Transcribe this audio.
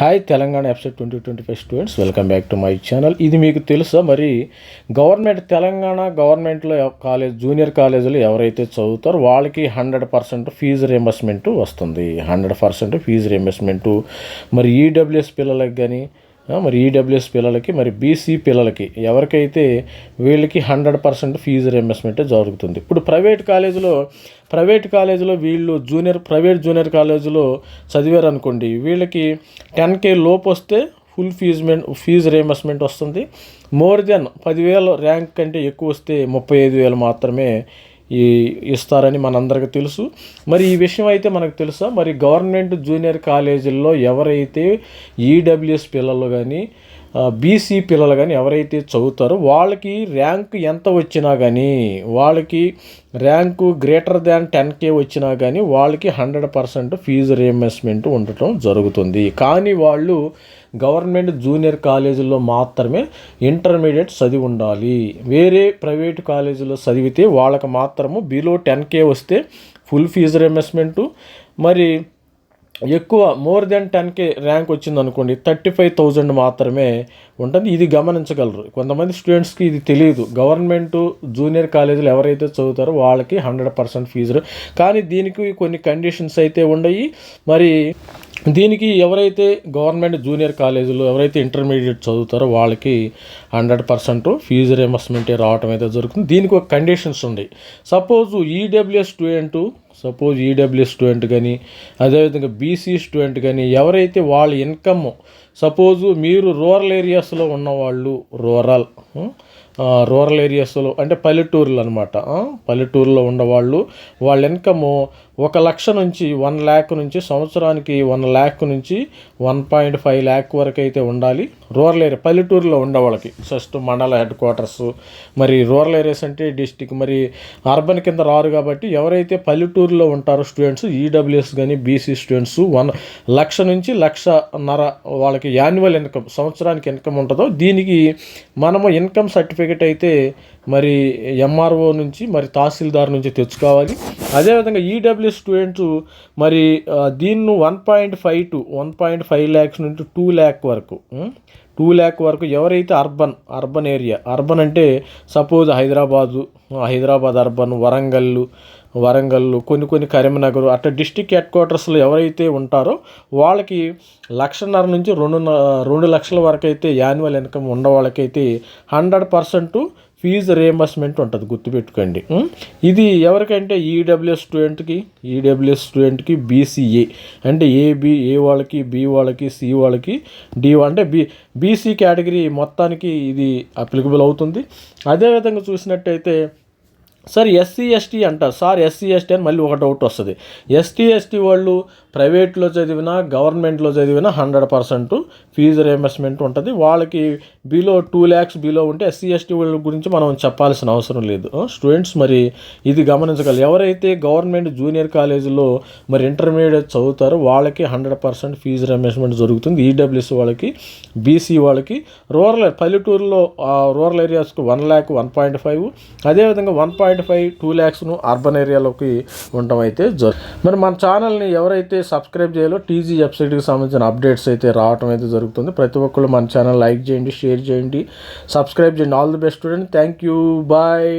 Hi Telangana EAPCET twenty twenty five students welcome back to my channel ఇది మీకు తెలుసా? మరి గవర్నమెంట్ తెలంగాణ గవర్నమెంట్లో కాలేజ్ జూనియర్ కాలేజీలో ఎవరైతే చదువుతారో వాళ్ళకి హండ్రెడ్ పర్సెంట్ ఫీజు రియంబర్స్మెంట్ వస్తుంది. హండ్రెడ్ పర్సెంట్ ఫీజు రియంబర్స్మెంటు మరి ఈడబ్ల్యూఎస్ పిల్లలకి కానీ మరి ఈడబ్ల్యూఎస్ పిల్లలకి మరి బీసీ పిల్లలకి ఎవరికైతే వీళ్ళకి హండ్రెడ్ పర్సెంట్ ఫీజు రియంబర్స్మెంట్ జరుగుతుంది. ఇప్పుడు ప్రైవేట్ కాలేజీలో ప్రైవేట్ కాలేజీలో వీళ్ళు జూనియర్ ప్రైవేట్ జూనియర్ కాలేజీలో చదివారు అనుకోండి వీళ్ళకి టెన్ కే లోపు వస్తే ఫుల్ ఫీజ్మెంట్ ఫీజు రియంబర్స్మెంట్ వస్తుంది. మోర్ దెన్ పదివేల ర్యాంక్ కంటే ఎక్కువ వస్తే ముప్పై ఐదు వేలు మాత్రమే ఈ ఇస్తారని మనందరికీ తెలుసు. మరి ఈ విషయం అయితే మనకు తెలుసా? మరి గవర్నమెంట్ జూనియర్ కాలేజీల్లో ఎవరైతే ఈడబ్ల్యూఎస్ పిల్లలు కానీ బీసీ పిల్లలు కానీ ఎవరైతే చదువుతారో వాళ్ళకి ర్యాంక్ ఎంత వచ్చినా కానీ వాళ్ళకి rank greater than ten K వచ్చినా కానీ వాళ్ళకి హండ్రెడ్ పర్సెంట్ ఫీజు రియంబర్స్మెంట్ ఉండటం జరుగుతుంది. కానీ వాళ్ళు గవర్నమెంట్ జూనియర్ కాలేజీల్లో మాత్రమే ఇంటర్మీడియట్ చదివి ఉండాలి. వేరే ప్రైవేట్ కాలేజీలో చదివితే వాళ్ళకి మాత్రము బిలో టెన్ కే వస్తే ఫుల్ ఫీజు రియంబర్స్మెంటు మరి ఎక్కువ మోర్ దెన్ టెన్కి ర్యాంక్ వచ్చింది అనుకోండి థర్టీ ఫైవ్ థౌజండ్ మాత్రమే ఉంటుంది. ఇది గమనించగలరు. కొంతమంది స్టూడెంట్స్కి ఇది తెలియదు. గవర్నమెంట్ జూనియర్ కాలేజీలు ఎవరైతే చదువుతారో వాళ్ళకి హండ్రెడ్ పర్సెంట్ ఫీజు కానీ దీనికి కొన్ని కండిషన్స్ అయితే ఉండయి. మరి దీనికి ఎవరైతే గవర్నమెంట్ జూనియర్ కాలేజీలో ఎవరైతే ఇంటర్మీడియట్ చదువుతారో వాళ్ళకి హండ్రెడ్ పర్సెంట్ ఫీజు రియంబర్స్మెంట్ రావటం అయితే జరుగుతుంది. దీనికి ఒక కండిషన్స్ ఉన్నాయి suppose EWS student suppose EWS student కానీ అదేవిధంగా బీసీ స్టూడెంట్ కానీ ఎవరైతే వాళ్ళ ఇన్కమ్ సపోజు మీరు రూరల్ ఏరియాస్లో ఉన్నవాళ్ళు రూరల్ రూరల్ ఏరియాస్లో అంటే పల్లెటూరులు అనమాట పల్లెటూరులో ఉన్నవాళ్ళు వాళ్ళ ఇన్కమ్ ఒక లక్ష నుంచి వన్ ల్యాక్ నుంచి సంవత్సరానికి వన్ ల్యాక్ నుంచి వన్ పాయింట్ ఫైవ్ ల్యాక్ వరకు అయితే ఉండాలి. రూరల్ ఏరియా పల్లెటూరులో ఉండే వాళ్ళకి ఫస్ట్ మండల హెడ్ క్వార్టర్స్ మరి రూరల్ ఏరియాస్ అంటే డిస్టిక్ మరి అర్బన్ కింద రారు కాబట్టి ఎవరైతే పల్లెటూరు పల్లెటూరులో ఉంటారు స్టూడెంట్స్ ఈడబ్ల్యూఎస్ కానీ బీసీ స్టూడెంట్స్. వన్ లక్ష నుంచి లక్షన్నర వాళ్ళకి యాన్యువల్ ఇన్కమ్ సంవత్సరానికి ఇన్కమ్ ఉంటుందో దీనికి మనము ఇన్కమ్ సర్టిఫికేట్ అయితే మరి ఎంఆర్ఓ నుంచి మరి తహసీల్దార్ నుంచి తెచ్చుకోవాలి. అదేవిధంగా ఈడబ్ల్యూ స్టూడెంట్స్ మరి దీన్ని one point five to one point five lakhs నుంచి టూ ల్యాక్ వరకు టూ ల్యాక్ వరకు ఎవరైతే అర్బన్ అర్బన్ ఏరియా అర్బన్ అంటే సపోజ్ హైదరాబాదు హైదరాబాద్ అర్బన్ వరంగల్లు వరంగల్ కొన్ని కొన్ని కరీంనగర్ అట్లా డిస్టిక్ హెడ్ క్వార్టర్స్లో ఎవరైతే ఉంటారో వాళ్ళకి లక్షన్నర నుంచి రెండు రెండు లక్షల వరకు అయితే యాన్యువల్ ఇన్కమ్ ఉన్న వాళ్ళకైతే హండ్రెడ్ పర్సెంట్ ఫీజు రియంబర్స్మెంట్ ఉంటుంది గుర్తుపెట్టుకోండి. ఇది ఎవరికంటే ఈడబ్ల్యూఎస్ స్టూడెంట్కి ఈడబ్ల్యూఎస్ స్టూడెంట్కి బీసీఏ. అంటే ఏబి ఏ వాళ్ళకి బి వాళ్ళకి సి వాళ్ళకి డి అంటే బి బీసీ కేటగిరీ మొత్తానికి ఇది అప్లికబుల్ అవుతుంది. అదేవిధంగా చూసినట్టయితే సార్ ఎస్సీ ఎస్టీ అంటారు. సార్ ఎస్సీ ఎస్టీ అని మళ్ళీ ఒక డౌట్ వస్తుంది. ఎస్టీ ఎస్టీ వాళ్ళు ప్రైవేట్లో చదివినా గవర్నమెంట్లో చదివినా హండ్రెడ్ పర్సెంట్ ఫీజు రియంబర్స్మెంట్ ఉంటుంది. వాళ్ళకి బిలో టూ ల్యాక్స్ బిలో ఉంటే ఎస్సీ ఎస్టీ వాళ్ళ గురించి మనం చెప్పాల్సిన అవసరం లేదు. స్టూడెంట్స్ మరి ఇది గమనించగలరు. ఎవరైతే గవర్నమెంట్ జూనియర్ కాలేజీలో మరి ఇంటర్మీడియట్ చదువుతారో వాళ్ళకి హండ్రెడ్ పర్సెంట్ ఫీజు రియంబర్స్మెంట్ జరుగుతుంది. ఈడబ్ల్యూసీ వాళ్ళకి బీసీ వాళ్ళకి రూరల్ పల్లెటూరులో rural ఏరియాస్కి one lakh one point five అదేవిధంగా వన్ పాయింట్ ఫైవ్ టూ ల్యాక్స్ను అర్బన్ ఏరియాలోకి ఉండటం అయితే జరు మరి మన ఛానల్ని ఎవరైతే సబ్స్క్రైబ్ చేయాలో టీజీ వెబ్సైట్కి సంబంధించిన అప్డేట్స్ అయితే రావటం అయితే జరుగుతుంది. ప్రతి ఒక్కళ్ళు మన ఛానల్ లైక్ చేయండి షేర్ చేయండి సబ్స్క్రైబ్ చేయండి. All the best student. Thank you. Bye.